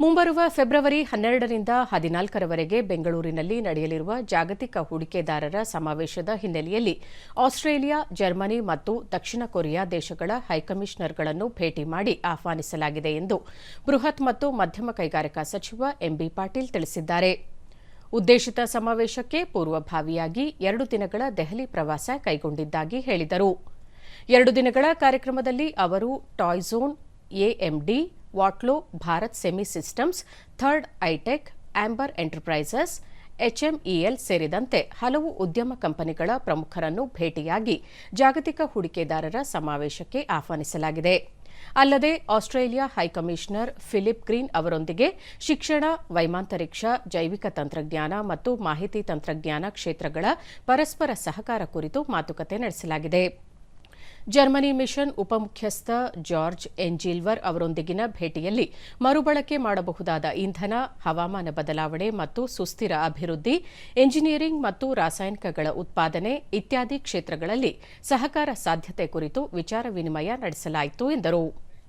ಮುಂಬರುವ ಫೆಬ್ರವರಿ ಹನ್ನೆರಡರಿಂದ ಹದಿನಾಲ್ಕರವರೆಗೆ ಬೆಂಗಳೂರಿನಲ್ಲಿ ನಡೆಯಲಿರುವ ಜಾಗತಿಕ ಹೂಡಿಕೆದಾರರ ಸಮಾವೇಶದ ಹಿನ್ನೆಲೆಯಲ್ಲಿ ಆಸ್ಟ್ರೇಲಿಯಾ, ಜರ್ಮನಿ ಮತ್ತು ದಕ್ಷಿಣ ಕೊರಿಯಾ ದೇಶಗಳ ಹೈಕಮಿಷನರ್ಗಳನ್ನು ಭೇಟಿ ಮಾಡಿ ಆಹ್ವಾನಿಸಲಾಗಿದೆ ಎಂದು ಬೃಹತ್ ಮತ್ತು ಮಧ್ಯಮ ಕೈಗಾರಿಕಾ ಸಚಿವ ಎಂಬಿ ಪಾಟೀಲ್ ತಿಳಿಸಿದ್ದಾರೆ. ಉದ್ದೇಶಿತ ಸಮಾವೇಶಕ್ಕೆ ಪೂರ್ವಭಾವಿಯಾಗಿ ಎರಡು ದಿನಗಳ ದೆಹಲಿ ಪ್ರವಾಸ ಕೈಗೊಂಡಿದ್ದಾಗಿ ಹೇಳಿದರು. ಎರಡು ದಿನಗಳ ಕಾರ್ಯಕ್ರಮದಲ್ಲಿ ಅವರು Toy Zone AMD Watlow, Bharat Semi Systems, Third iTech, Amber Enterprises, HMEL ಸೇರಿದಂತೆ ಹಲವು ಉದ್ಯಮ ಕಂಪನಿಗಳ ಪ್ರಮುಖರನ್ನು ಭೇಟಿಯಾಗಿ ಜಾಗತಿಕ ಹೂಡಿಕೆದಾರರ ಸಮಾವೇಶಕ್ಕೆ ಆಹ್ವಾನಿಸಲಾಗಿದೆ. ಅಲ್ಲದೆ ಆಸ್ಟ್ರೇಲಿಯಾ ಹೈಕಮಿಷನರ್ ಫಿಲಿಪ್ ಗ್ರೀನ್ ಅವರೊಂದಿಗೆ ಶಿಕ್ಷಣ, ವೈಮಾಂತರಿಕ್ಷ, ಜೈವಿಕ ತಂತ್ರಜ್ಞಾನ ಮತ್ತು ಮಾಹಿತಿ ತಂತ್ರಜ್ಞಾನ ಕ್ಷೇತ್ರಗಳ ಪರಸ್ಪರ ಸಹಕಾರ ಕುರಿತು ಮಾತುಕತೆ ನಡೆಸಲಾಗಿದೆ. ಜರ್ಮನಿ ಮಿಷನ್ ಉಪಮುಖ್ಯಸ್ಥ ಜಾರ್ಜ್ ಎಂಜಿಲ್ವರ್ ಅವರೊಂದಿಗಿನ ಭೇಟಿಯಲ್ಲಿ ಮರುಬಳಕೆ ಮಾಡಬಹುದಾದ ಇಂಧನ, ಹವಾಮಾನ ಬದಲಾವಣೆ ಮತ್ತು ಸುಸ್ಥಿರ ಅಭಿವೃದ್ಧಿ, ಎಂಜಿನಿಯರಿಂಗ್ ಮತ್ತು ರಾಸಾಯನಿಕಗಳ ಉತ್ಪಾದನೆ ಇತ್ಯಾದಿ ಕ್ಷೇತ್ರಗಳಲ್ಲಿ ಸಹಕಾರ ಸಾಧ್ಯತೆ ಕುರಿತು ವಿಚಾರ ವಿನಿಮಯ ನಡೆಸಲಾಯಿತು ಎಂದರು.